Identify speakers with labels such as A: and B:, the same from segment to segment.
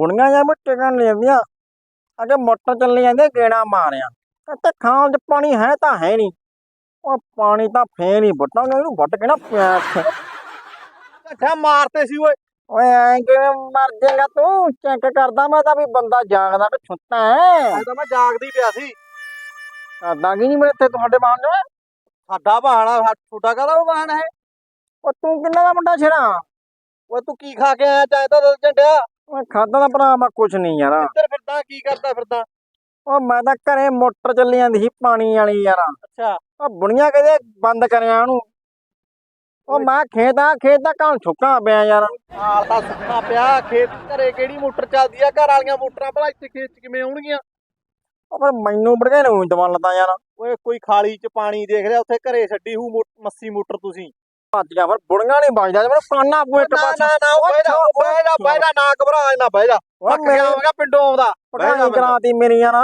A: ਬੁਣੀਆਂ ਜਾਂ ਮਿੱਟੇ ਕਰਨ ਲੈਂਦੀਆਂ ਅਗੇ ਮੋਟਰ ਚੱਲੀ ਜਾਂਦੇ ਗੇੜਾ ਮਾਰਿਆ। ਤੇ ਖਾਣ ਚ ਪਾਣੀ ਹੈ ਤਾਂ ਹੈ ਨਹੀਂ ਉਹ ਪਾਣੀ ਤਾਂ ਫੇਰ ਹੀ ਵੱਟਾਂਗੇ ਇਹਨੂੰ ਵੱਟ ਕੇ ਨਾ ਪਿਆ
B: ਅੱਛਾ ਮਾਰਤੇ ਸੀ ਓਏ।
A: ਓਏ ਐਂ ਕਿਵੇਂ ਮਰ ਜਾਏਗਾ ਤੂੰ? ਚੈੱਕ ਕਰਦਾ ਮੈਂ ਤਾਂ ਵੀ ਬੰਦਾ ਜਾਗਦਾ ਕਿ ਸੁੱਤਾ
B: ਐ। ਤਾਂ ਮੈਂ ਜਾਗਦੀ ਪਿਆ ਸੀ।
A: ਕਰਦਾ ਕੀ ਨਹੀਂ ਮੈਂ ਇੱਥੇ ਤੁਹਾਡੇ ਬਾਹਰ ਜੋ
B: ਸਾਡਾ ਬਹਾਨਾ ਸਾ- ਤੁਹਾਡਾ ਕਾਹਦਾ ਬਹਾਨਾ ਹੈ?
A: ਉਹ ਤੂੰ ਕਿੰਨਾ ਦਾ ਮੁੰਡਾ ਛੇੜਾ?
B: ਓਏ ਤੂੰ ਕੀ ਖਾ ਕੇ ਆਇਆ? ਚਾਹੇ ਤਾਂ ਝੰਡਿਆ
A: ਓਏ ਖਾਦਾ ਦਾ ਭਰਾ ਮੈਂ ਕੁਛ ਨਹੀਂ ਯਾਰ।
B: ਇੱਧਰ ਫਿਰਦਾ ਕੀ ਕਰਦਾ ਫਿਰਦਾ?
A: ਉਹ ਮੈਂ ਤਾਂ ਘਰੇ ਮੋਟਰ ਚੱਲੀ ਜਾਂਦੀ ਸੀ ਪਾਣੀ ਵਾਲੀ ਯਾਰ।
B: ਅੱਛਾ।
A: ਉਹ ਬੁਣੀਆਂ ਕਹਿੰਦੇ ਬੰਦ ਕਰਿਆ ਉਹਨੂੰ। ਉਹ ਮੈਂ ਖੇਤ ਆ ਖੇਤ ਦਾ ਸੁੱਕਾ ਪਿਆ ਯਾਰ।
B: ਨਾਲ ਤਾਂ ਸੁੱਕਾ ਪਿਆ ਖੇਤ ਘਰੇ ਕਿਹੜੀ ਮੋਟਰ ਚੱਲਦੀ ਆ? ਘਰ ਵਾਲੀਆਂ ਮੋਟਰਾਂ ਭਲਾ ਇੱਥੇ ਖੇਤ 'ਚ ਕਿਵੇਂ ਆਉਣਗੀਆਂ?
A: ਉਹ ਪਰ ਮੈਨੂੰ ਬੜਗੇ ਨੂੰ ਦਵਾਨ ਲਤਾ ਯਾਰ।
B: ਓਏ ਕੋਈ ਖਾਲੀ 'ਚ ਪਾਣੀ ਦੇਖ ਰਿਹਾ ਉੱਥੇ ਘਰੇ ਛੱਡੀ ਹੂ ਮੱਸੀ ਮੋਟਰ ਤੁਸੀਂ।
A: ਭੱਜ ਗਿਆ ਪਰ ਬੁਣੀਆਂ ਨਹੀਂ ਵੱਜਦਾ ਮੈਨੂੰ ਪਾਣਾ ਪੂ ਇੱਕ
B: ਨਾ
A: ਪਾਸੇ।
B: ਨਾ ਨਾ ਬਹਿ ਜਾ ਬਹਿ ਜਾ ਬਹਿ ਜਾ ਨਾ ਘਬਰਾ ਨਾ ਬਹਿ ਜਾ।
A: ਉਹ
B: ਪੱਕ ਗਿਆ ਹੋਗਾ ਪਿੰਡੋਂ ਆਉਂਦਾ।
A: ਪਕਾਈ ਕਰਾਤੀ ਮੇਰੀ ਯਾਰ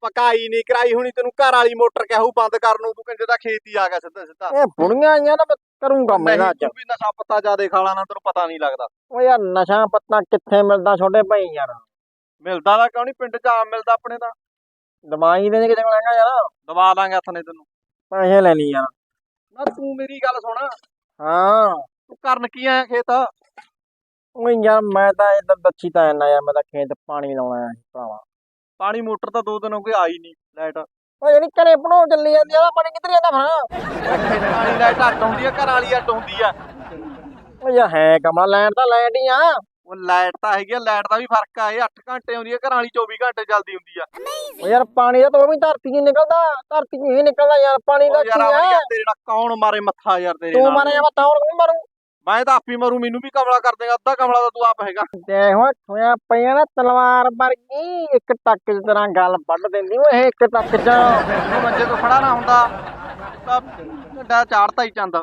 B: ਪਕਾਈ ਨਹੀਂ ਕਰਾਈ ਹੁਣੀ ਤੈਨੂੰ ਘਰ ਵਾਲੀ ਮੋਟਰ ਕਹੂ ਬੰਦ ਕਰਨ ਨੂੰ ਤੂੰ ਕਹਿੰਦੇ ਤਾਂ ਖੇਤ ਆ ਗਿਆ ਸਿੱਧਾ ਸਿੱਧਾ।
A: ਇਹ ਬੁਣੀਆਂ ਆਈਆਂ ਨਾ ਮੈਂ ਕਰੂੰਗਾ ਮੈਂ ਅੱਜ
B: ਤੂੰ ਵੀ ਨਸ਼ਾ ਪੱਤਾ ਜ਼ਿਆਦੇ ਖਾਲਾ ਨਾ ਤੈਨੂੰ ਪਤਾ ਨਹੀਂ ਲੱਗਦਾ।
A: ਉਹ ਯਾਰ ਨਸ਼ਾ ਪੱਤਾ ਕਿੱਥੇ ਮਿਲਦਾ ਛੋਟੇ ਭਾਈ ਯਾਰ?
B: ਮਿਲਦਾ ਤਾਂ ਕਿਉਂ ਨਹੀਂ ਪਿੰਡ 'ਚ ਆਮ ਮਿਲਦਾ ਆਪਣੇ ਤਾਂ।
A: ਦਵਾਈ ਦੇ ਕਿਤੇ ਕੋਲ ਹੈਗਾ ਯਾਰ।
B: ਦਵਾ ਦਾਂਗੇ ਹੱਥ ਨੇ ਤੈਨੂੰ।
A: ਪੈਸੇ ਲੈ ਲਈ ਯਾਰ।
B: ਨਾ ਤੂੰ ਮੇਰੀ ਗੱਲ ਸੁਣ।
A: ਹਾਂ।
B: ਤੂੰ ਕਰਨ ਕੀ ਆਇਆ ਖੇਤ
A: ਉਹ ਯਾਰ ਮੈਂ ਤਾਂ ਇਧਰ ਦੱਸੀ ਤਾਂ ਨਾ ਯਾਰ ਮੈਂ ਤਾਂ ਖੇਤ ਪਾਣੀ ਲਾਉਣਾ ਹੈ ਭਰਾਵਾ।
B: ਪਾਣੀ ਮੋਟਰ ਤਾਂ ਦੋ ਦਿਨ ਹੋ ਗਏ ਆਈ ਨਹੀਂ ਲਾਈਟ।
A: ਉਹ ਜਿਹੜੀ ਘਰੇ ਬਣਾਉ ਚੱਲੀ ਜਾਂਦੀ ਆ ਉਹਦਾ ਪਾਣੀ ਕਿੱਧਰ ਜਾਂਦਾ ਫਿਰ?
B: ਪਾਣੀ ਲਾਈਟ ਅੱਡ ਹੁੰਦੀ ਆ ਘਰ ਵਾਲੀ ਅੱਡ ਹੁੰਦੀ ਆ।
A: ਉਹ ਯਾਰ ਹੈ ਕਮਰਾ ਲੈਣ ਤਾਂ ਲੈਣ ਹੀ ਆ।
B: ਉਹ ਲਾਈਟ ਤਾਂ ਹੈਗੀ ਆ ਲਾਈਟ ਦਾ ਵੀ ਫ਼ਰਕ ਆ ਇਹ 8 ਘੰਟੇ ਆਉਂਦੀ ਆ ਘਰ ਵਾਲੀ 24 ਘੰਟੇ ਚੱਲਦੀ ਹੁੰਦੀ ਆ।
A: ਉਹ ਯਾਰ ਪਾਣੀ ਦਾ ਤਾਂ ਉਹ ਵੀ ਧਰਤੀ 'ਚ ਨਿਕਲਦਾ ਧਰਤੀ 'ਚ ਹੀ ਨਿਕਲਦਾ ਯਾਰ ਪਾਣੀ ਦਾ
B: ਉਹ
A: ਕੀ
B: ਆ?
A: ਆ
B: ਯਾਰ ਤੇਰੇ ਨਾਲ ਕੌਣ ਮਾਰੇ ਮੱਥਾ ਯਾਰ ਤੇਰੇ
A: ਤੂੰ ਮਾਰੇ ਮੈਂ ਤਾਂ ਹੋਰ ਨਹੀਂ ਮਾਰੂ?
B: ਮੈਂ ਤਾਂ ਆਪੀ ਮਰੂ ਮੈਨੂੰ ਵੀ ਕਮਲਾ ਕਰ ਦੇਗਾ ਅੱਧਾ ਕਮਲਾ ਤਾਂ ਤੂੰ ਆਪ ਹੈਗਾ।
A: ਤੇ ਹੁਣ ਠੋਇਆ ਪਈਆਂ ਨਾ ਤਲਵਾਰ ਵਰਗੀ ਇੱਕ ਟੱਕ ਦੀ ਤਰ੍ਹਾਂ ਗੱਲ ਵੱਢ ਦਿੰਦੀ ਉਹ ਇਹ ਇੱਕ ਟੱਕ 'ਚ।
B: ਤੂੰ ਮੰਜੇ ਤੋਂ ਖੜਾ ਨਾ ਹੁੰਦਾ ਤਾਂ ਢੱਡਾ ਚਾੜਤਾ ਹੀ ਚੰਦ।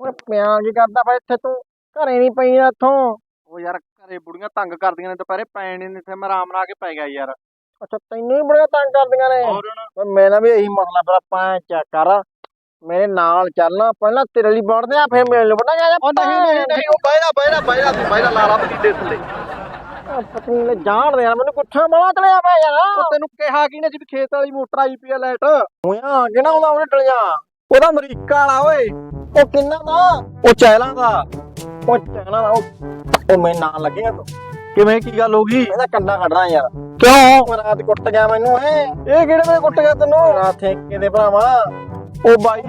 A: ਓਏ ਪਿਆਂ ਕੀ ਕਰਦਾ ਫਿਰ ਇੱਥੇ ਤੂੰ? ਘਰੇ ਨਹੀਂ ਪਈ ਇੱਥੋਂ।
B: ਉਹ ਯਾਰ ਘਰੇ ਬੁੜੀਆਂ ਤੰਗ ਕਰਦੀਆਂ ਨੇ ਦੁਪਹਿਰੇ ਪੈਣ ਨਹੀਂ ਇੱਥੇ ਮੈਂ ਆਰਾਮ ਨਾਲ ਆ ਕੇ ਪੈ ਗਿਆ ਯਾਰ।
A: ਅੱਛਾ ਤੈਨੂੰ ਹੀ ਬੜੀਆਂ ਤੰਗ ਕਰਦੀਆਂ ਨੇ? ਮੇਰਾ ਵੀ ਇਹੀ ਮਸਲਾ ਫਿਰ ਆਪਾਂ ਚੈੱਕ ਕਰ। ਮੇਰੇ ਨਾਲ ਚੱਲਣਾ ਪਹਿਲਾਂ ਤੇਰੇ ਲਈ ਵੜਦੇ ਆ ਫਿਰ ਮੇਰੇ ਲਈ ਆ ਜਾ
B: ਉਹ ਨਹੀਂ ਨਹੀਂ ਨਹੀਂ ਉਹ ਬਹਿ ਜਾ ਬਹਿ ਜਾ ਬਹਿ ਜਾ ਤੂੰ ਬਹਿ ਜਾ ਲਾਲਾ ਪਤੀਲੇ ਥੱਲੇ।
A: ਪਤਨੀ ਲੈ ਜਾਣ ਦੇ ਯਾਰ ਮੈਨੂੰ ਕੁੱਠਾ ਬੜਾ ਚੜਿਆ ਪਿਆ ਯਾਰ।
B: ਉਹ ਤੈਨੂੰ ਕਿਹਾ ਕੀ ਨੇ ਜੀ ਖੇਤ ਵਾਲੀ ਮੋਟਰ ਆਈ ਪਈ ਆ ਲਾਈਟ?
A: ਹੋਇਆ ਕਿਹੜਾ ਆਉਂਦਾ ਉਹਨੇ ਟਲ ਜਾ
B: ਉਹਦਾ ਅਮਰੀਕਾ ਵਾਲਾ ਓਏ।
A: ਉਹ ਕਿੰਨਾ ਦਾ?
B: ਉਹ ਚੈਲਾਂ ਦਾ।
A: ਉਹ ਚੰਗਲਾ ਦਾ ਉਹ ਉਹ ਮੈਂ ਨਾਲ ਲੱਗੇਗਾ ਤੂੰ।
B: ਕਿਵੇਂ ਕੀ ਗੱਲ ਹੋ ਗਈ?
A: ਇਹਦਾ ਕੰਡਾ ਕੱਢਣਾ ਯਾਰ।
B: ਕਿਉਂ?
A: ਰਾਤ ਕੁੱਟ ਗਿਆ ਮੈਨੂੰ ਐ
B: ਇਹ ਕਿਹੜੇ ਵੇਲੇ ਕੁੱਟ ਗਿਆ ਤੈਨੂੰ?
A: ਰਾਤ ਠੇਕੇ ਦੇ ਭਰਾਵਾ।
B: ਉਹ ਬਾਈ